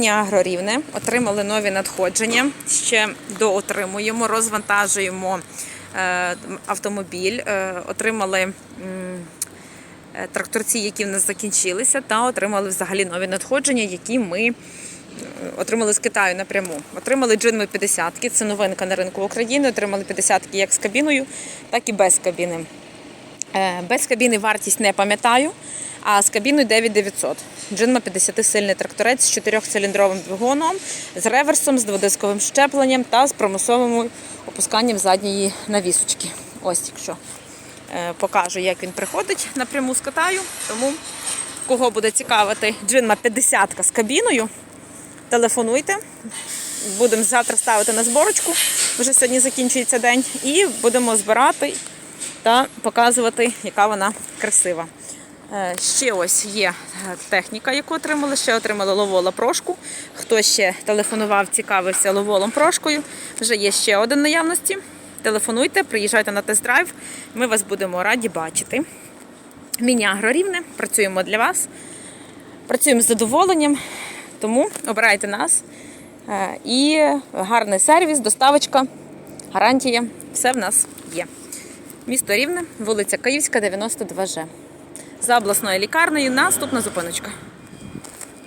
Міні-Агро Рівне отримали нові надходження. Ще доотримуємо, розвантажуємо е, автомобіль, е, отримали е, тракторці, які в нас закінчилися, та отримали взагалі нові надходження, які ми отримали з Китаю напряму. Отримали джинми 50 це новинка на ринку України. Отримали 50 як з кабіною, так і без кабіни. Е, Без кабіни вартість не пам'ятаю, а з кабіною 9900. Джинма 50-сильний тракторець з 4-циліндровим двигуном, з реверсом, з дводисковим щепленням та з примусовим опусканням задньої навісочки. Ось якщо е, покажу, як він приходить напряму з Китаю. Тому кого буде цікавити джинма 50 з кабіною, телефонуйте. Будемо завтра ставити на зборочку. Вже сьогодні закінчується день, і будемо збирати та показувати, яка вона красива. Е, Ще ось є е, техніка, яку отримали. Ще отримали ловола прошку. Хто ще телефонував, цікавився ловолом прошкою. Вже є ще один наявності. Телефонуйте, приїжджайте на тест-драйв. Ми вас будемо раді бачити. Міні-агро рівне, працюємо для вас. Працюємо з задоволенням, тому обирайте нас. Е, І гарний сервіс, доставочка, гарантія. Все в нас є. Місто Рівне, вулиця Київська, 92Ж. За обласною лікарнею наступна зупиночка.